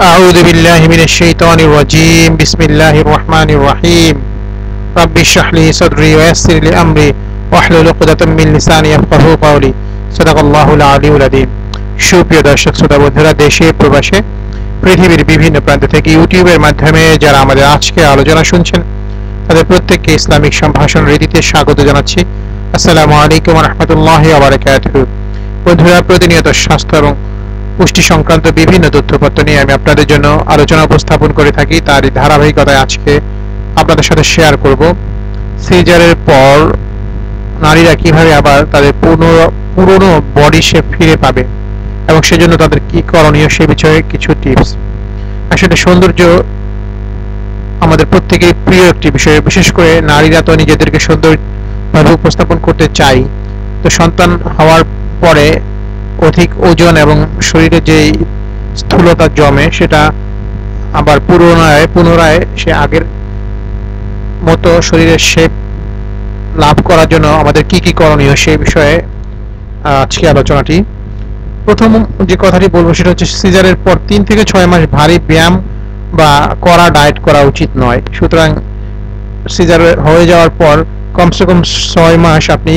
أعوذ بالله من الشيطان الرجيم بسم الله الرحمن الرحيم رب اشرح لي صدري ويسر لي أمري واحلل عقدة من لساني يفقهوا قولي صدق الله العلي العظيم সুপ্রিয় দর্শক শ্রোতা বন্ধুরা দেশে প্রবাসে পৃথিবীর বিভিন্ন প্রান্ত থেকে ইউটিউবের মাধ্যমে যারা আমাদের আজকে আলোচনা শুনছেন তাদের প্রত্যেককে ইসলামিক সম্ভাষণ রীতিতে স্বাগত জানাচ্ছি আসসালামু আলাইকুম রহমতুল্লাহ আবরাকাতুহু বন্ধুরা প্রতিনিয়ত স্বাস্থ্য এবং পুষ্টি সংক্রান্ত বিভিন্ন তথ্যপত্র নিয়ে আমি আপনাদের জন্য আলোচনা উপস্থাপন করে থাকি। তারই ধারাবাহিকতায় আজকে আপনাদের সাথে শেয়ার করব। সিজারের পর নারীরা কীভাবে আবার তাদের পুরনো বডি শেপ ফিরে পাবে এবং সেজন্য তাদের কি করণীয় সে বিষয়ে কিছু টিপস আসলে সৌন্দর্য আমাদের প্রত্যেকের প্রিয় একটি বিষয়। বিশেষ করে নারীরা তো নিজেদেরকে সুন্দরভাবে উপস্থাপন করতে চাই তো সন্তান হওয়ার পরে অধিক ওজন এবং শরীরে যে স্থূলতা জমে সেটা আবার পুনরায় পুনরায় সে আগের মতো শরীরের শেপ লাভ করার জন্য আমাদের কি কি করণীয় সেই বিষয়ে আজকে আলোচনাটি। প্রথম যে কথাটি বলব সেটা হচ্ছে সিজারের পর তিন থেকে ছয় মাস ভারী ব্যায়াম বা করা ডায়েট করা উচিত নয়। সুতরাং সিজার হয়ে যাওয়ার পর কমসে কম ছয় মাস আপনি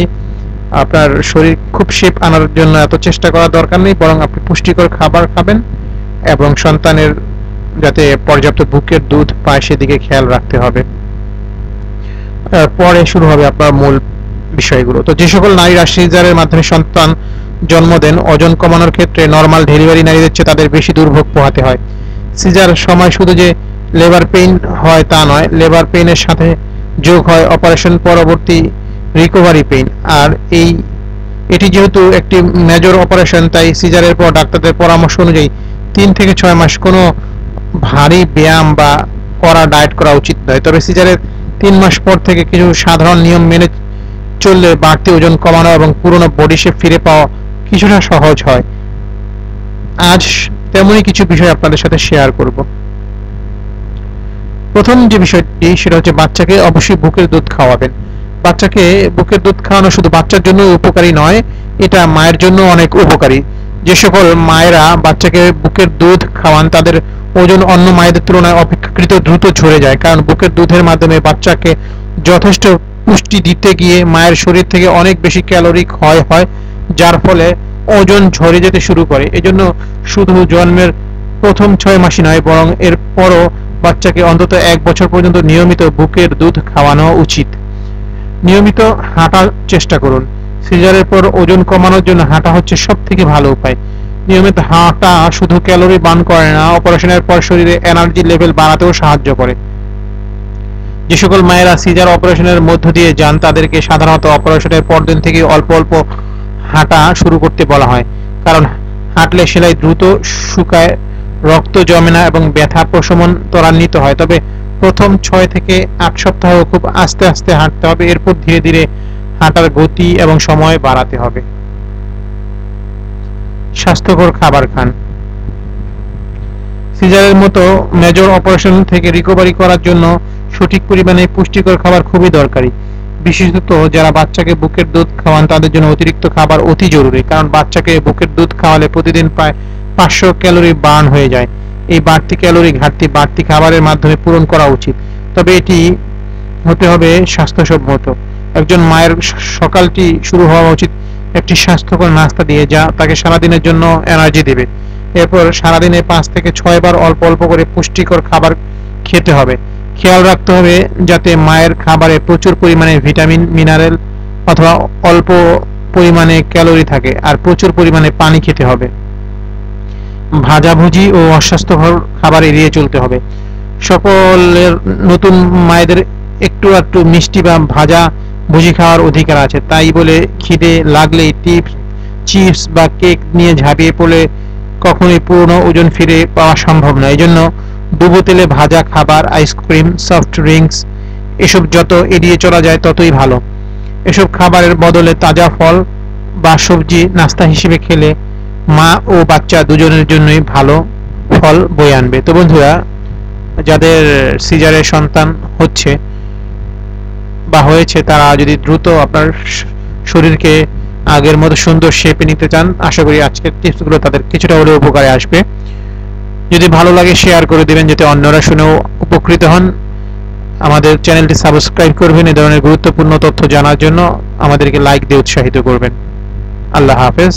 আপনার শরীর খুব শেপ আনার জন্য এত চেষ্টা করার দরকার নেই, বরং আপনি পুষ্টিকর খাবার খাবেন এবং সন্তানের যাতে পর্যাপ্ত বুকের দুধ পায় সেদিকে খেয়াল রাখতে হবে। পরে শুরু হবে আপনার মূল বিষয়গুলো। তো যে সকল নারীরা সিজারের মাধ্যমে সন্তান জন্ম দেন, ওজন কমানোর ক্ষেত্রে নর্মাল ডেলিভারি নারীদের চেয়ে তাদের বেশি দুর্ভোগ পোহাতে হয়। সিজার সময় শুধু যে লেবার পেইন হয় তা নয় লেবার পেইনের সাথে যোগ হয় অপারেশন পরবর্তী রিকভারি পেইন আর এই, এটি যেহেতু একটি মেজর অপারেশন তাই সিজারের পর ডাক্তারদের পরামর্শ অনুযায়ী তিন থেকে ছয় মাস কোনো ভারী ব্যায়াম বা করা ডায়েট করা উচিত নয়। তবে সিজারের তিন মাস পর থেকে কিছু সাধারণ নিয়ম মেনে চললে বাড়তি ওজন কমানো এবং পুরনো বডি শেপ ফিরে পাওয়া কিছুটা সহজ হয়। আজ তেমনই কিছু বিষয় আপনাদের সাথে শেয়ার করব। প্রথম যে বিষয়টি, সেটা হচ্ছে বাচ্চাকে অবশ্যই বুকের দুধ খাওয়াবেন। বাচ্চাকে বুকের দুধ খাওয়ানো শুধু বাচ্চার জন্য উপকারী নয়, এটা মায়ের জন্য অনেক উপকারী। যে সকল মায়েরা বাচ্চাকে বুকের দুধ খাওয়ান, তাদের ওজন অন্য মায়েদের তুলনায় অপেক্ষাকৃত দ্রুত ঝরে যায়, কারণ বুকের দুধের মাধ্যমে বাচ্চাকে যথেষ্ট পুষ্টি দিতে গিয়ে মায়ের শরীর থেকে অনেক বেশি ক্যালোরি ক্ষয় হয়, যার ফলে ওজন ঝরে যেতে শুরু করে। এজন্য শুধু জন্মের প্রথম ছয় মাসই নয়, বরং এর পরও বাচ্চাকে অন্তত এক বছর পর্যন্ত নিয়মিত বুকের দুধ খাওয়ানো উচিত। নিয়মিত হাঁটার চেষ্টা করুন। সিজারের পর ওজন কমানোর জন্য হাঁটা হচ্ছে সব থেকে ভালো উপায়। নিয়মিত হাঁটা শুধু ক্যালোরি বার্ন করে না, অপারেশনের পর শরীরে এনার্জি লেভেল বাড়াতেও সাহায্য করে। যে সকল মায়েরা সিজার অপারেশনের মধ্য দিয়ে যান, তাদেরকে সাধারণত অপারেশনের পরদিন থেকে অল্প অল্প হাঁটা শুরু করতে বলা হয়। কারণ হাঁটলে সেলাই দ্রুত শুকায়, রক্ত জমে না এবং ব্যথা প্রশমন ত্বরান্বিত হয়। তবে প্রথম ছয় থেকে আট সপ্তাহ খুব আস্তে আস্তে হাঁটতে হবে। এরপর ধীরে ধীরে হাঁটার গতি এবং সময় বাড়াতে হবে। স্বাস্থ্যকর খাবার খান। সিজারের মতো মেজর অপারেশন থেকে রিকভারি করার জন্য সঠিক পরিমাণে পুষ্টিকর খাবার খুবই দরকারি। বিশেষত যারা বাচ্চাকে বুকের দুধ খাওয়ান, তাদের জন্য অতিরিক্ত খাবার অতি জরুরি। কারণ বাচ্চাকে বুকের দুধ খাওয়ালে প্রতিদিন প্রায় পাঁচশো ক্যালোরি বার্ন হয়ে যায়। এই বাড়তি ক্যালোরি, ঘাটতি, বাড়তি খাবারের মাধ্যমে পূরণ করা উচিত। তবে এটি হতে হবে স্বাস্থ্যসম্মত। একজন মায়ের সকালটি শুরু হওয়া উচিত একটি স্বাস্থ্যকর নাস্তা দিয়ে, যা তাকে সারাদিনের জন্য এনার্জি দেবে। এরপর সারাদিনে পাঁচ থেকে ছয় বার অল্প অল্প করে পুষ্টিকর খাবার খেতে হবে। খেয়াল রাখতে হবে যাতে মায়ের খাবারে প্রচুর পরিমাণে ভিটামিন, মিনারেল অথবা অল্প পরিমাণে ক্যালোরি থাকে, আর প্রচুর পরিমাণে পানি খেতে হবে। ভাজাভুজি ও অস্বাস্থ্যকর খাবার এড়িয়ে চলতে হবে। সকলের নতুন মায়েদের একটু একটু মিষ্টি বা ভাজা ভুজি খাওয়ার অধিকার আছে। তাই বলে খিদে লাগলেই টিপস চিপস বা কেক নিয়ে ঝাঁপিয়ে পড়লে কখনোই পুরনো ওজন ফিরে পাওয়া সম্ভব নয় এই জন্য ডুবো তেলে ভাজা খাবার আইসক্রিম সফট ড্রিঙ্কস এসব যত এড়িয়ে চলা যায় ততই ভালো। এসব খাবারের বদলে তাজা ফল বা সবজি নাস্তা হিসেবে খেলে মা ও বাচ্চা দুজনের জন্যই ভালো ফল বয়ে আনবে। তো বন্ধুরা, যাদের সিজারের সন্তান হচ্ছে বা হয়েছে, তারা যদি দ্রুত আপনার শরীরকে আগের মতো সুন্দর শেপে নিতে চান, আশা করি আজকের টিপসগুলো তাদের কিছুটা হলেও উপকারে আসবে। যদি ভালো লাগে, শেয়ার করে দিবেন, যাতে অন্যরা শুনেও উপকৃত হন। আমাদের চ্যানেলটি সাবস্ক্রাইব করবেন, এ ধরনের গুরুত্বপূর্ণ তথ্য জানার জন্য আমাদেরকে লাইক দিয়ে উৎসাহিত করবেন। আল্লাহ হাফেজ।